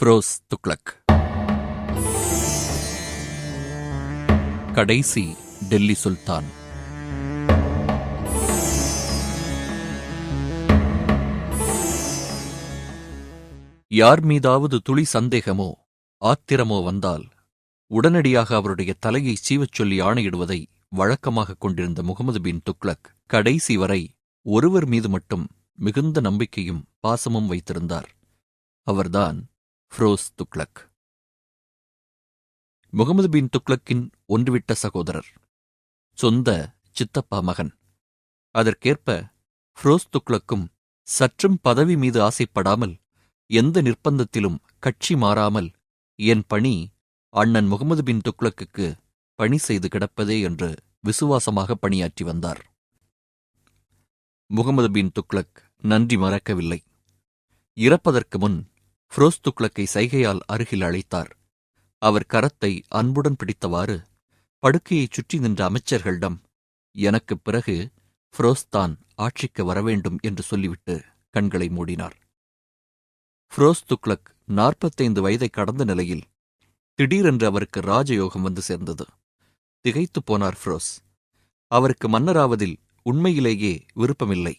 ஃபிரோஸ் துக்ளக். கடைசி டெல்லி சுல்தான். யார் மீதாவது துளி சந்தேகமோ ஆத்திரமோ வந்தால் உடனடியாக அவருடைய தலையை சீவச் சொல்லி ஆணையிடுவதை வழக்கமாகக் கொண்டிருந்த முகமது பின் துக்ளக் கடைசி வரை ஒருவர் மீது மட்டும் மிகுந்த நம்பிக்கையும் பாசமும் வைத்திருந்தார். அவர்தான் ஃப்ரோஸ் துக்ளக். முகமது பின் துக்ளக்கின் ஒன்றுவிட்ட சகோதரர் சொந்த சித்தப்பா மகன். அதற்கேற்ப ஃப்ரோஸ் துக்ளக்கும் சற்றும் பதவி மீது ஆசைப்படாமல் எந்த நிர்பந்தத்திலும் கட்சி மாறாமல் என் பணி அண்ணன் முகமது பின் துக்ளக்குக்கு பணி செய்து கிடப்பதே என்று விசுவாசமாக பணியாற்றி வந்தார். முகமது பின் துக்ளக் நன்றி மறக்கவில்லை. இறப்பதற்கு முன் ஃப்ரோஸ்துக்ளக்கை சைகையால் அருகில் அழைத்தார். அவர் கரத்தை அன்புடன் பிடித்தவாறு படுக்கையைச் சுற்றி நின்ற அமைச்சர்களிடம் எனக்குப் பிறகு ஃப்ரோஸ்தான் ஆட்சிக்கு வரவேண்டும் என்று சொல்லிவிட்டு கண்களை மூடினார். ஃப்ரோஸ் துக்ளக் நாற்பத்தைந்து வயதை கடந்த நிலையில் திடீரென்று அவருக்கு ராஜயோகம் வந்து சேர்ந்தது. திகைத்துப் போனார் ஃப்ரோஸ். அவருக்கு மன்னராவதில் உண்மையிலேயே விருப்பமில்லை.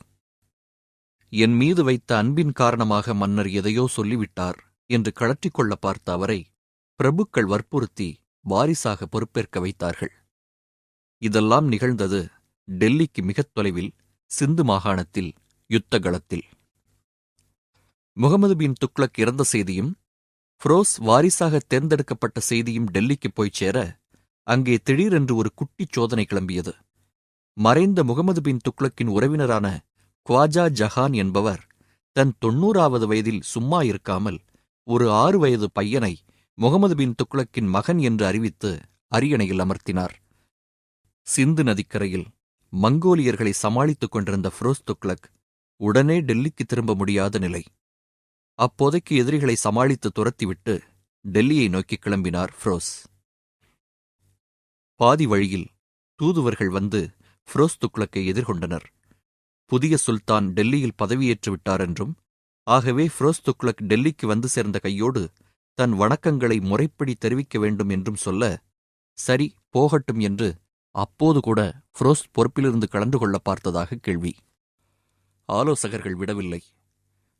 என் மீது வைத்த அன்பின் காரணமாக மன்னர் எதையோ சொல்லிவிட்டார் என்று கழற்றிக்கொள்ள பார்த்த அவரை பிரபுக்கள் வற்புறுத்தி வாரிசாக பொறுப்பேற்க வைத்தார்கள். இதெல்லாம் நிகழ்ந்தது டெல்லிக்கு மிகத் தொலைவில் சிந்து மாகாணத்தில் யுத்தகலத்தில். முகமது பின் துக்ளக் இறந்த செய்தியும் ஃப்ரோஸ் வாரிசாக தேர்ந்தெடுக்கப்பட்ட செய்தியும் டெல்லிக்கு போய்ச் சேர அங்கே திடீரென்று ஒரு குட்டிச் சோதனை கிளம்பியது. மறைந்த முகமது பின் துக்ளக்கின் உறவினரான குவாஜா ஜஹான் என்பவர் தன் தொன்னூறாவது வயதில் சும்மா இருக்காமல் ஒரு ஆறு வயது பையனை முகமது பின் துக்ளக்கின் மகன் என்று அறிவித்து அரியணையில் அமர்த்தினார். சிந்து நதிக்கரையில் மங்கோலியர்களை சமாளித்துக் கொண்டிருந்த ஃப்ரோஸ் துக்ளக் உடனே டெல்லிக்கு திரும்ப முடியாத நிலை. அப்போதைக்கு எதிரிகளை சமாளித்து துரத்திவிட்டு டெல்லியை நோக்கி கிளம்பினார் ஃப்ரோஸ். பாதி வழியில் தூதுவர்கள் வந்து ஃப்ரோஸ் துக்ளக்கை எதிர்கொண்டனர். புதிய சுல்தான் டெல்லியில் பதவியேற்று விட்டார் என்றும் ஆகவே ஃபிரோஸ் துக்ளக் டெல்லிக்கு வந்து சேர்ந்த கையோடு தன் வணக்கங்களை முறைப்படி தெரிவிக்க வேண்டும் என்றும் சொல்ல சரி போகட்டும் என்று அப்போது கூட ஃப்ரோஸ் பொறுப்பிலிருந்து கலந்து கொள்ள பார்த்ததாக கேள்வி. ஆலோசகர்கள் விடவில்லை.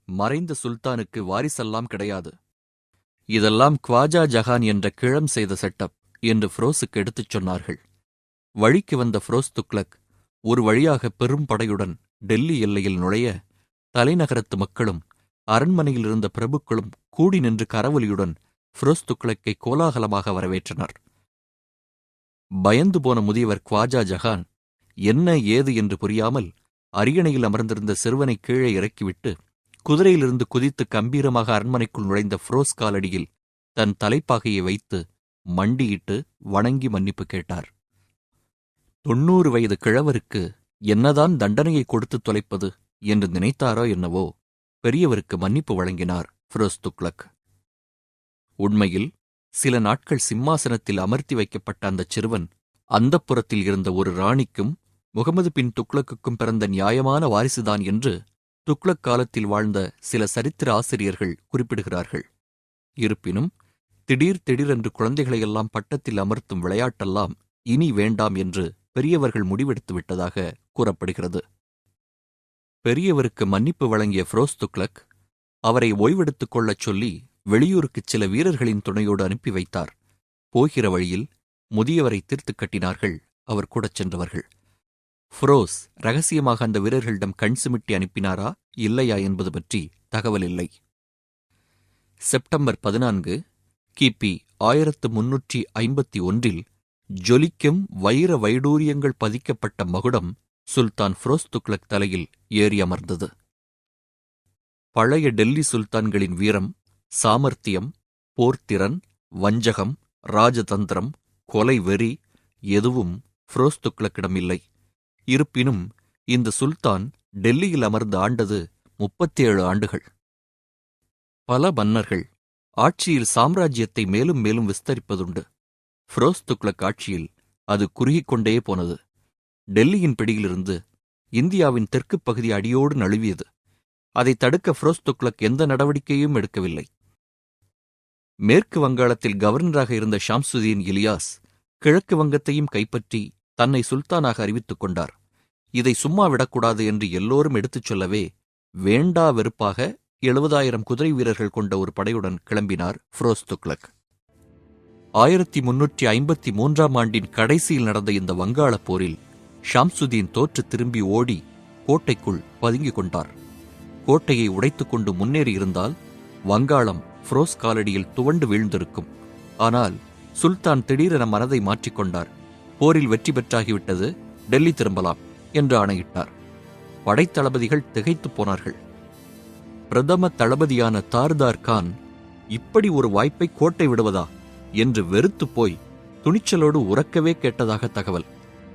மறைந்த சுல்தானுக்கு வாரிசெல்லாம் கிடையாது. இதெல்லாம் குவாஜா ஜஹான் என்ற கிழம் செய்த செட்டப் என்று ஃப்ரோஸுக்கு எடுத்துச் சொன்னார்கள். வழிக்கு வந்த ஃப்ரோஸ் துக்ளக் ஒரு வழியாக பெரும் படையுடன் டெல்லி எல்லையில் நுழைய தலைநகரத்து மக்களும் அரண்மனையில் இருந்த பிரபுக்களும் கூடி நின்று கரவொலியுடன் ஃப்ரோஸ் துக்ளக்கை கோலாகலமாக வரவேற்றனர். பயந்து போன முதியவர் குவாஜா ஜஹான் என்ன ஏது என்று புரியாமல் அரியணையில் அமர்ந்திருந்த சிறுவனை கீழே இறக்கிவிட்டு குதிரையிலிருந்து குதித்து கம்பீரமாக அரண்மனைக்குள் நுழைந்த ஃப்ரோஸ் காலடியில் தன் தலைப்பாகையை வைத்து மண்டியிட்டு வணங்கி மன்னிப்பு கேட்டார். தொன்னூறு வயது கிழவருக்கு என்னதான் தண்டனையை கொடுத்து தொலைப்பது என்று நினைத்தாரோ என்னவோ பெரியவருக்கு மன்னிப்பு வழங்கினார் ஃபிரோஸ் துக்ளக். உண்மையில் சில நாட்கள் சிம்மாசனத்தில் அமர்த்தி வைக்கப்பட்ட அந்தச் சிறுவன் அந்தப்புறத்தில் இருந்த ஒரு ராணிக்கும் முகமது பின் துக்ளக்குக்கும் பிறந்த நியாயமான வாரிசுதான் என்று துக்ளக் காலத்தில் வாழ்ந்த சில சரித்திர ஆசிரியர்கள் குறிப்பிடுகிறார்கள். இருப்பினும் திடீர் திடீரென்று குழந்தைகளையெல்லாம் பட்டத்தில் அமர்த்தும் விளையாட்டெல்லாம் இனி வேண்டாம் என்று பெரியவர்கள் முடிவெடுத்து விட்டதாக கூறப்படுகிறது. பெரியவருக்கு மன்னிப்பு வழங்கிய ஃப்ரோஸ் துக்ளக் அவரை ஓய்வெடுத்துக் கொள்ளச் சொல்லி வெளியூருக்குச் சில வீரர்களின் துணையோடு அனுப்பி வைத்தார். போகிற வழியில் முதியவரை தீர்த்துக் கட்டினார்கள் அவர் கூடச் சென்றவர்கள். ஃப்ரோஸ் ரகசியமாக அந்த வீரர்களிடம் கண் சிமிட்டி அனுப்பினாரா இல்லையா என்பது பற்றி தகவல் இல்லை. செப்டம்பர் பதினான்கு கிபி ஆயிரத்து முன்னூற்றி ஐம்பத்தி ஒன்றில் ஜொலிக்கும் வைர வைடூரியங்கள் பதிக்கப்பட்ட மகுடம் சுல்தான் ஃப்ரோஸ் துக்ளக் தலையில் ஏறி அமர்ந்தது. பழைய டெல்லி சுல்தான்களின் வீரம் சாமர்த்தியம் போர்த்திறன் வஞ்சகம் ராஜதந்திரம் கொலை வெறி எதுவும் ஃப்ரோஸ் துக்ளக்கிடம் இல்லை இருப்பினும் இந்த சுல்தான் டெல்லியில் அமர்ந்து ஆண்டது முப்பத்தேழு ஆண்டுகள். பல மன்னர்கள் ஆட்சியில் சாம்ராஜ்யத்தை மேலும் மேலும் விஸ்தரிப்பதுண்டு. ஃபிரோஸ் துக்ளக் ஆட்சியில் அது குறுகிக் கொண்டே போனது. டெல்லியின் பிடியிலிருந்து இந்தியாவின் தெற்குப் பகுதி அடியோடு நழுவியது. அதை தடுக்க ஃபிரோஸ் துக்ளக் எந்த நடவடிக்கையும் எடுக்கவில்லை. மேற்கு வங்காளத்தில் கவர்னராக இருந்த ஷாம்சுதீன் இலியாஸ் கிழக்கு வங்கத்தையும் கைப்பற்றி தன்னை சுல்தானாக அறிவித்துக் கொண்டார். இதை சும்மா விடக்கூடாது என்று எல்லோரும் எடுத்துச் சொல்லவே வேண்டா வெறுப்பாக எழுபதாயிரம் குதிரை வீரர்கள் கொண்ட ஒரு படையுடன் கிளம்பினார் ஃபிரோஸ் துக்ளக். ஆயிரத்தி முன்னூற்றி ஐம்பத்தி மூன்றாம் ஆண்டின் கடைசியில் நடந்த இந்த வங்காளப் போரில் ஷாம்சுதீன் தோற்று திரும்பி ஓடி கோட்டைக்குள் பதுங்கிக் கொண்டார். கோட்டையை உடைத்துக் கொண்டு முன்னேறியிருந்தால் வங்காளம் ஃப்ரோஸ் காலடியில் துவண்டு வீழ்ந்திருக்கும். ஆனால் சுல்தான் திடீரென மனதை மாற்றிக்கொண்டார் போரில் வெற்றி பெற்றாகிவிட்டது டெல்லி திரும்பலாம் என்று ஆணையிட்டார். படைத்தளபதிகள் திகைத்துப் போனார்கள். பிரதம தளபதியான தார்தார் கான் இப்படி ஒரு வாய்ப்பை கோட்டை விடுவதா? என்று வெறுத்துப் போய் துணிச்சலோடு உறக்கவே கேட்டதாக தகவல்.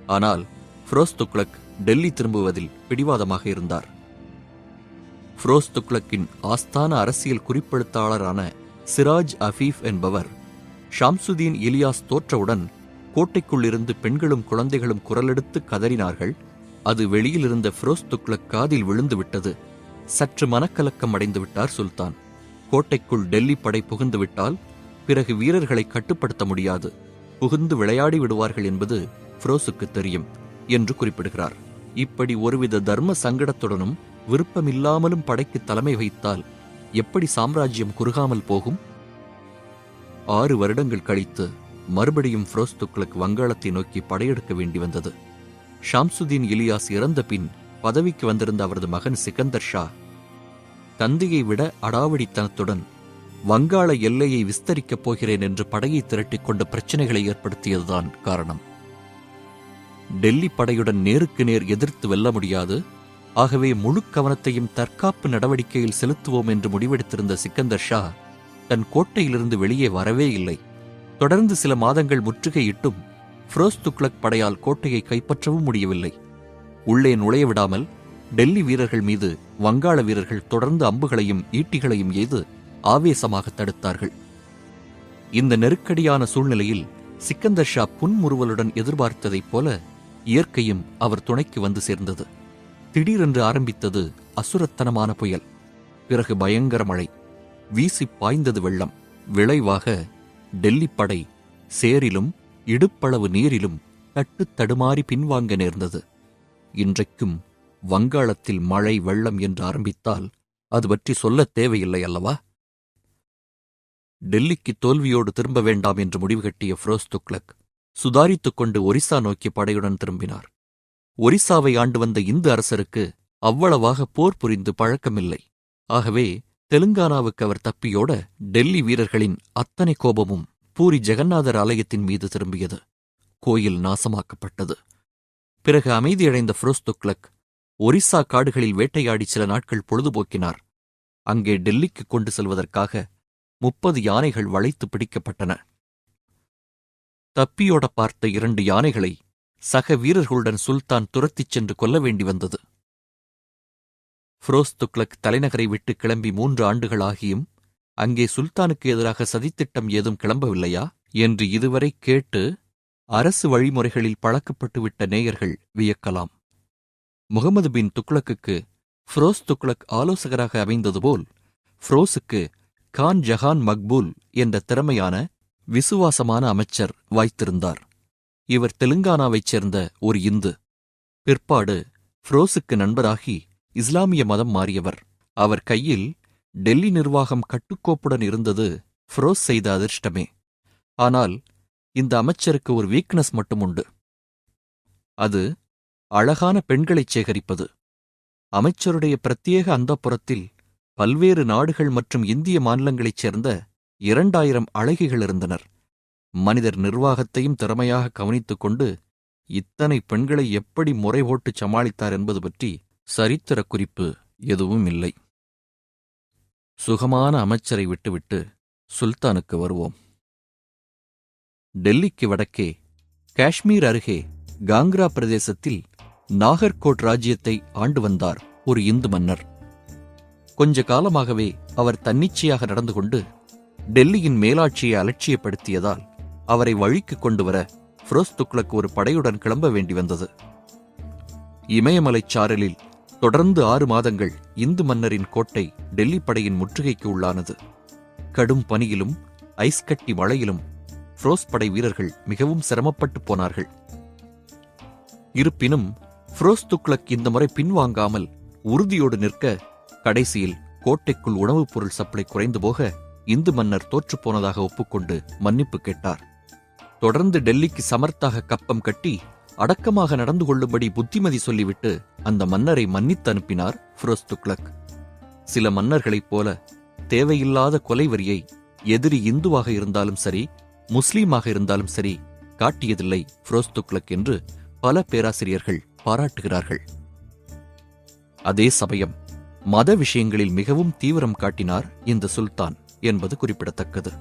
ஆனால் ஃபிரோஸ் துக்ளக் டெல்லி திரும்புவதில் பிடிவாதமாக இருந்தார். ஃபிரோஸ் துக்ளக்கின் ஆஸ்தான அரசியல் குறிப்பெழுத்தாளரான சிராஜ் அஃபீஃப் என்பவர் ஷாம்சுதீன் இலியாஸ் தோற்றவுடன் கோட்டைக்குள்ளிருந்து பெண்களும் குழந்தைகளும் குரலெடுத்து கதறினார்கள். அது வெளியிலிருந்த ஃபிரோஸ் துக்ளக் காதில் விழுந்து விட்டது சற்று மனக்கலக்கம் அடைந்து விட்டார் சுல்தான். கோட்டைக்குள் டெல்லி படை புகுந்து விட்டால் பிறகு வீரர்களை கட்டுப்படுத்த முடியாது. புகுந்து விளையாடி விடுவார்கள் என்பது ஃபிரோஸுக்கு தெரியும். என்று குறிப்பிடுகிறார். இப்படி ஒருவித தர்ம சங்கடத்துடனும் விருப்பமில்லாமலும் படைக்கு தலைமை வைத்தால் எப்படி சாம்ராஜ்யம் குறுகாமல் போகும்? ஆறு வருடங்கள் கழித்து மறுபடியும் ஃப்ரோஸ்துக்களுக்கு வங்காளத்தை நோக்கி படையெடுக்க வேண்டி வந்தது. ஷாம்சுதீன் இலியாஸ் இறந்த பின் பதவிக்கு வந்திருந்த அவரது மகன் சிக்கந்தர் ஷா தந்தையை விட அடாவடித்தனத்துடன் வங்காள எல்லையை விஸ்தரிக்கப் போகிறேன் என்று படையை திரட்டிக் கொண்ட பிரச்சனைகளை ஏற்படுத்தியதுதான் காரணம். டெல்லி படையுடன் நேருக்கு நேர் எதிர்த்து வெல்ல முடியாது. ஆகவே முழு கவனத்தையும் தற்காப்பு நடவடிக்கையில் செலுத்துவோம் என்று முடிவெடுத்திருந்த சிக்கந்தர் ஷா தன் கோட்டையிலிருந்து வெளியே வரவே இல்லை. தொடர்ந்து சில மாதங்கள் முற்றுகையிட்டும் ஃபிரோஸ் துக்ளக் படையால் கோட்டையை கைப்பற்றவும் முடியவில்லை. உள்ளே நுழைய விடாமல் டெல்லி வீரர்கள் மீது வங்காள வீரர்கள் தொடர்ந்து அம்புகளையும் ஈட்டிகளையும் எய்து ஆவேசமாக தடுத்தார்கள். இந்த நெருக்கடியான சூழ்நிலையில் சிக்கந்தர் ஷா புன்முறுவலுடன் எதிர்பார்த்ததைப் போல இயற்கையும் அவர் துணைக்கு வந்து சேர்ந்தது. திடீரென்று ஆரம்பித்தது அசுரத்தனமான புயல். பிறகு பயங்கர மழை. வீசி பாய்ந்தது வெள்ளம். விளைவாக டெல்லி படை சேரிலும் இடுப்பளவு நீரிலும் தட்டுத் தடுமாறி பின்வாங்க நேர்ந்தது. இன்றைக்கும் வங்காளத்தில் மழை வெள்ளம் என்று ஆரம்பித்தால் அது பற்றி சொல்லத் தேவையில்லை அல்லவா? டெல்லிக்கு தோல்வியோடு திரும்ப வேண்டாம் என்று முடிவு கட்டிய ஃபிரோஸ் துக்லக் சுதாரித்துக் கொண்டு ஒரிசா நோக்கி படையுடன் திரும்பினார். ஒரிசாவை ஆண்டு வந்த இந்து அரசருக்கு அவ்வளவாக போர் புரிந்து பழக்கமில்லை. ஆகவே தெலுங்கானாவுக்கு அவர் தப்பியோட டெல்லி வீரர்களின் அத்தனை கோபமும் பூரி ஜெகநாதர் ஆலயத்தின் மீது திரும்பியது. கோயில் நாசமாக்கப்பட்டது. பிறகு அமைதியடைந்த ஃபிரோஸ்துக்லக் ஒரிசா காடுகளில் வேட்டையாடி சில நாட்கள் பொழுதுபோக்கினார். அங்கே டெல்லிக்கு கொண்டு செல்வதற்காக முப்பது யானைகள் வளைத்து பிடிக்கப்பட்டன. தப்பியோட பார்த்த இரண்டு யானைகளை சக வீரர்களுடன் சுல்தான் துரத்திச் சென்று கொல்ல வேண்டி வந்தது. ஃபிரோஸ் துக்ளக் தலைநகரை விட்டு கிளம்பி மூன்று ஆண்டுகள் ஆகியும் அங்கே சுல்தானுக்கு எதிராக சதித்திட்டம் ஏதும் கிளம்பவில்லையா? என்று இதுவரை கேட்டு அரசு வழிமுறைகளில் பழக்கப்பட்டுவிட்ட நேயர்கள் வியக்கலாம். முகமது பின் துக்ளக்குக்கு ஃபிரோஸ் துக்ளக் ஆலோசகராக அமைந்தது போல் ஃப்ரோஸுக்கு கான் ஜஹான் மக்பூல் என்ற திறமையான விசுவாசமான அமைச்சர் வாய்த்திருந்தார். இவர் தெலுங்கானாவைச் சேர்ந்த ஒரு இந்து. பிற்பாடு ஃப்ரோஸுக்கு நண்பராகி இஸ்லாமிய மதம் மாறியவர். அவர் கையில் டெல்லி நிர்வாகம் கட்டுக்கோப்புடன் இருந்தது ஃப்ரோஸ் செய்த அதிர்ஷ்டமே. ஆனால் இந்த அமைச்சருக்கு ஒரு வீக்னஸ் மட்டும் உண்டு. அது அழகான பெண்களைச் சேகரிப்பது. அமைச்சருடைய பிரத்யேக அந்தப்புறத்தில் பல்வேறு நாடுகள் மற்றும் இந்திய மாநிலங்களைச் சேர்ந்த இரண்டாயிரம் அழகிகள் இருந்தனர். மனிதர் நிர்வாகத்தையும் திறமையாக கவனித்துக் கொண்டு இத்தனை பெண்களை எப்படி முறை போட்டு சமாளித்தார் என்பது பற்றி சரித்திர குறிப்பு எதுவும் இல்லை. சுகமான அமைச்சரை விட்டுவிட்டு சுல்தானுக்கு வருவோம். டெல்லிக்கு வடக்கே காஷ்மீர் அருகே காங்க்ரா பிரதேசத்தில் நாகர்கோட் ராஜ்யத்தை ஆண்டு வந்தார் ஒரு இந்து மன்னர். கொஞ்ச காலமாகவே அவர் தன்னிச்சையாக நடந்து கொண்டு டெல்லியின் மேலாட்சியை அலட்சியப்படுத்தியதால் அவரை வழிக்கு கொண்டு வர ஃபிரோஸ் துக்ளக் ஒரு படையுடன் கிளம்ப வேண்டி வந்தது. இமயமலைச் சாரலில் தொடர்ந்து ஆறு மாதங்கள் இந்து மன்னரின் கோட்டை டெல்லி படையின் முற்றுகைக்கு உள்ளானது. கடும் பனியிலும் ஐஸ் கட்டி மழையிலும் ஃப்ரோஸ் படை வீரர்கள் மிகவும் சிரமப்பட்டு போனார்கள். இருப்பினும் ஃப்ரோஸ் துக்ளக் இந்த முறை பின்வாங்காமல் உறுதியோடு நிற்க கடைசியில் கோட்டைக்குள் உணவுப் பொருள் சப்ளை குறைந்து போக இந்து மன்னர் தோற்றுப்போனதாக ஒப்புக்கொண்டு மன்னிப்பு கேட்டார். தொடர்ந்து டெல்லிக்கு சமர்த்தாக கப்பம் கட்டி அடக்கமாக நடந்து கொள்ளும்படி புத்திமதி சொல்லிவிட்டு அந்த மன்னரை மன்னித்து அனுப்பினார் ஃபிரோஸ் துக்ளக் சில மன்னர்களைப் போல தேவையில்லாத கொலைவரியை எதிரி இந்துவாக இருந்தாலும் சரி முஸ்லீமாக இருந்தாலும் சரி காட்டியதில்லை ஃபிரோஸ் துக்ளக் என்று பல பேராசிரியர்கள் பாராட்டுகிறார்கள். அதே சமயம் மத விஷயங்களில் மிகவும் தீவிரம் காட்டினார் இந்த சுல்தான். என்பது குறிப்பிடத்தக்கது.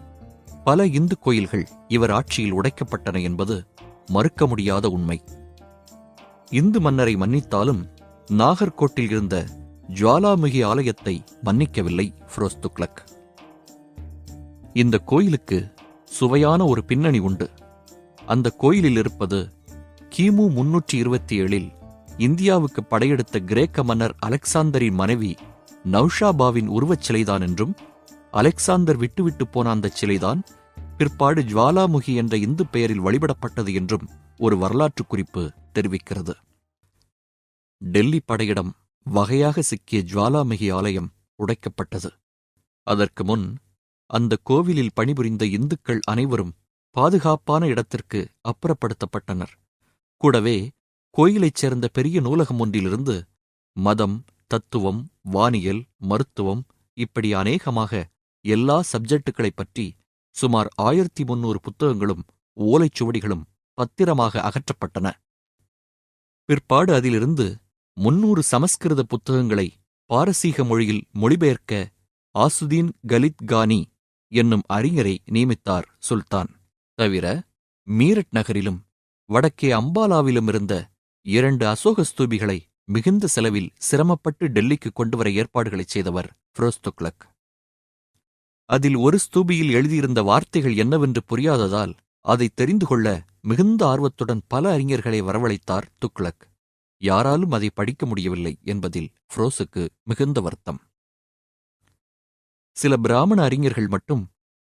பல இந்து கோயில்கள் இவர் ஆட்சியில் உடைக்கப்பட்டன என்பது மறுக்க முடியாத உண்மை. இந்து மன்னரை மன்னித்தாலும் நாகர்கோட்டில் இருந்த ஜுவாலாமுகி ஆலயத்தை மன்னிக்கவில்லை ஃபிரோஸ் துக்ளக் இந்த கோயிலுக்கு சுவையான ஒரு பின்னணி உண்டு. அந்த கோயிலில் இருப்பது கிமு முன்னூற்றி இருபத்தி ஏழில் இந்தியாவுக்கு படையெடுத்த கிரேக்க மன்னர் அலெக்சாந்தரின் மனைவி நௌஷாபாவின் உருவச் சிலைதான் என்றும் அலெக்சாந்தர் விட்டுவிட்டு போன அந்த சிலைதான் பிற்பாடு ஜுவாலாமுகி என்ற இந்து பெயரில் வழிபடப்பட்டது என்றும் ஒரு வரலாற்று குறிப்பு தெரிவிக்கிறது. டெல்லி படையிடம் வகையாக சிக்கிய ஜுவாலாமுகி ஆலயம் உடைக்கப்பட்டது. அதற்கு முன் அந்த கோவிலில் பணிபுரிந்த இந்துக்கள் அனைவரும் பாதுகாப்பான இடத்திற்கு அப்புறப்படுத்தப்பட்டனர். கூடவே கோயிலைச் சேர்ந்த பெரிய நூலகம் ஒன்றிலிருந்து மதம் தத்துவம் வானியல் மருத்துவம் இப்படி அநேகமாக எல்லா சப்ஜெக்டுகளைப் பற்றி சுமார் ஆயிரத்தி முன்னூறு புத்தகங்களும் ஓலைச்சுவடிகளும் பத்திரமாக அகற்றப்பட்டன. பிற்பாடு அதிலிருந்து முன்னூறு சமஸ்கிருத புத்தகங்களை பாரசீக மொழியில் மொழிபெயர்க்க ஆசுதீன் கலித் கானி என்னும் அறிஞரை நியமித்தார் சுல்தான். தவிர மீரட் நகரிலும் வடக்கே அம்பாலாவிலும் இருந்த இரண்டு அசோக ஸ்தூபிகளை மிகுந்த செலவில் சிரமப்பட்டு டெல்லிக்கு கொண்டுவர ஏற்பாடுகளைச் செய்தவர் ஃபிரோஸ்துக்லக். அதில் ஒரு ஸ்தூபியில் எழுதியிருந்த வார்த்தைகள் என்னவென்று புரியாததால் அதை தெரிந்து கொள்ள மிகுந்த ஆர்வத்துடன் பல அறிஞர்களை வரவழைத்தார் துக்ளக். யாராலும் அதை படிக்க முடியவில்லை என்பதில் ஃப்ரோஸுக்கு மிகுந்த வருத்தம். சில பிராமண அறிஞர்கள் மட்டும்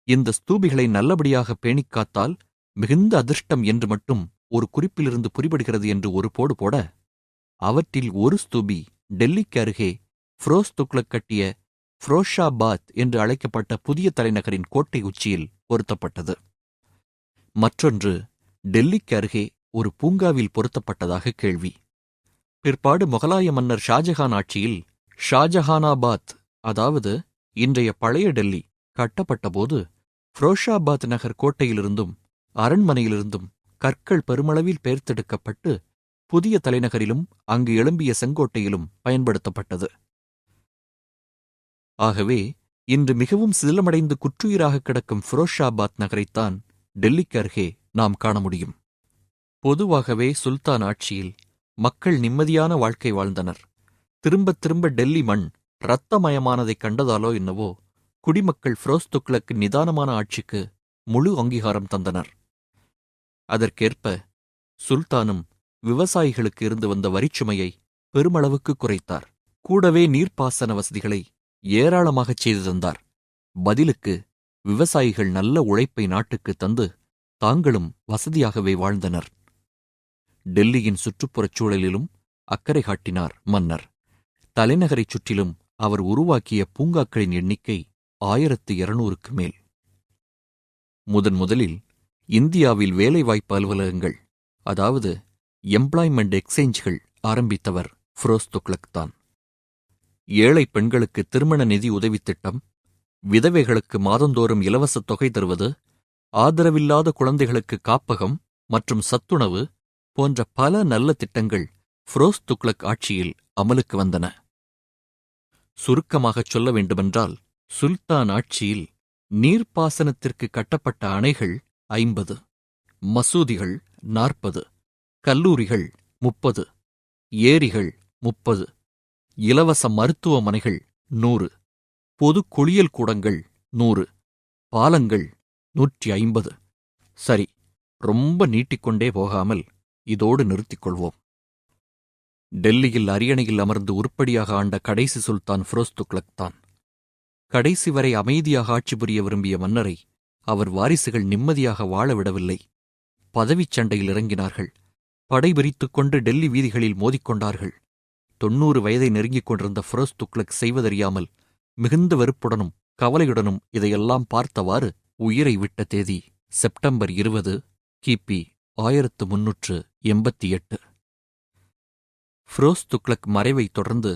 இந்த ஸ்தூபிகளை நல்லபடியாக பேணிக்காத்தால் மிகுந்த அதிர்ஷ்டம் என்று மட்டும் ஒரு குறிப்பிலிருந்து புரிபடுகிறது என்று ஒரு போடு போட அவற்றில் ஒரு ஸ்தூபி டெல்லிக்கு அருகே ஃப்ரோஸ் துக்ளக் கட்டிய ஃப்ரோஷாபாத் என்று அழைக்கப்பட்ட புதிய தலைநகரின் கோட்டை உச்சியில் பொருத்தப்பட்டது. மற்றொன்று டெல்லிக்கு அருகே ஒரு பூங்காவில் பொருத்தப்பட்டதாக கேள்வி. பிற்பாடு முகலாய மன்னர் ஷாஜஹான் ஆட்சியில் ஷாஜஹானாபாத் அதாவது இன்றைய பழைய டெல்லி கட்டப்பட்டபோது ஃப்ரோஷாபாத் நகர் கோட்டையிலிருந்தும் அரண்மனையிலிருந்தும் கற்கள் பெருமளவில் பெயர்த்தெடுக்கப்பட்டு புதிய தலைநகரிலும் அங்கு எழும்பிய செங்கோட்டையிலும் பயன்படுத்தப்பட்டது. ஆகவே இன்று மிகவும் சிதிலமடைந்து குற்றுயிராக கிடக்கும் ஃபிரோஷாபாத் நகரைத்தான் டெல்லிக்கு அருகே நாம் காண முடியும். பொதுவாகவே சுல்தான் ஆட்சியில் மக்கள் நிம்மதியான வாழ்க்கை வாழ்ந்தனர். திரும்பத் திரும்ப டெல்லி மண் இரத்தமயமானதைக் கண்டதாலோ என்னவோ குடிமக்கள் ஃபிரோஸ் துக்ளக்கு நிதானமான ஆட்சிக்கு முழு அங்கீகாரம் தந்தனர். அதற்கேற்ப சுல்தானும் விவசாயிகளுக்கு இருந்து வந்த வரிச்சுமையை பெருமளவுக்கு குறைத்தார். கூடவே நீர்ப்பாசன வசதிகளை ஏராளமாகச் செய்து தந்தார். பதிலுக்கு விவசாயிகள் நல்ல உழைப்பை நாட்டுக்கு தந்து தாங்களும் வசதியாகவே வாழ்ந்தனர். டெல்லியின் சுற்றுப்புறச் சூழலிலும் அக்கறை காட்டினார் மன்னர். தலைநகரைச் சுற்றிலும் அவர் உருவாக்கிய பூங்காக்களின் எண்ணிக்கை ஆயிரத்து இருநூறுக்கு மேல். முதன் முதலில் இந்தியாவில் வேலைவாய்ப்பு அலுவலகங்கள் அதாவது எம்ப்ளாய்மெண்ட் எக்ஸ்சேஞ்ச்கள் ஆரம்பித்தவர் ஃபிரோஸ் துக்ளக் தான். ஏழை பெண்களுக்கு திருமண நிதி உதவித் திட்டம் விதவைகளுக்கு மாதந்தோறும் இலவச தொகை தருவது ஆதரவில்லாத குழந்தைகளுக்கு காப்பகம் மற்றும் சத்துணவு போன்ற பல நல்ல திட்டங்கள் ஃபிரோஸ் துக்ளக் ஆட்சியில் அமலுக்கு வந்தன. சுருக்கமாகச் சொல்ல வேண்டுமென்றால் சுல்தான் ஆட்சியில் நீர்ப்பாசனத்திற்கு கட்டப்பட்ட அணைகள் ஐம்பது மசூதிகள் நாற்பது கல்லூரிகள் முப்பது ஏரிகள் முப்பது இலவச மருத்துவமனைகள் நூறு. பொது குளியல் கூடங்கள் நூறு. பாலங்கள் நூற்றி ஐம்பது. சரி ரொம்ப நீட்டிக்கொண்டே போகாமல் இதோடு நிறுத்திக் கொள்வோம். டெல்லியில் அரியணையில் அமர்ந்து உருப்படியாக ஆண்ட கடைசி சுல்தான் ஃபிரோஸ் துக்ளக் தான். கடைசி வரை அமைதியாக ஆட்சி புரிய விரும்பிய மன்னரை அவர் வாரிசுகள் நிம்மதியாக வாழ விடவில்லை பதவிச் சண்டையில் இறங்கினார்கள். படை விரித்துக் கொண்டு டெல்லி வீதிகளில் மோதிக்கொண்டார்கள் தொன்னூறு வயதை நெருங்கிக் கொண்டிருந்த ஃபிரோஸ் துக்ளக் செய்வதறியாமல் மிகுந்த வெறுப்புடனும் கவலையுடனும் இதையெல்லாம் பார்த்தவாறு உயிரை விட்ட தேதி செப்டம்பர் இருபது கிபி ஆயிரத்து முன்னூற்று எண்பத்தி எட்டு ஃபிரோஸ் துக்ளக் மறைவைத் தொடர்ந்து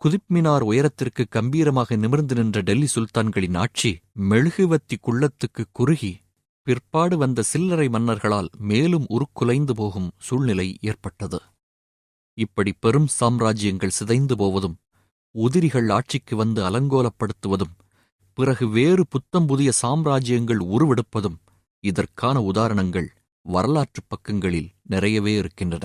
குதிப்மினார் உயரத்திற்கு கம்பீரமாக நிமிர்ந்து நின்ற டெல்லி சுல்தான்களின் ஆட்சி மெழுகுவத்தி குள்ளத்துக்கு குறுகி பிற்பாடு வந்த சில்லறை மன்னர்களால் மேலும் உருக்குலைந்து போகும் சூழ்நிலை ஏற்பட்டது. இப்படி பெரும் சாம்ராஜ்யங்கள் சிதைந்து போவதும் உதிரிகள் ஆட்சிக்கு வந்து அலங்கோலப்படுத்துவதும் பிறகு வேறு புத்தம் புதிய சாம்ராஜ்யங்கள் உருவெடுப்பதும் இதற்கான உதாரணங்கள் வரலாற்றுப் பக்கங்களில் நிறையவே இருக்கின்றன.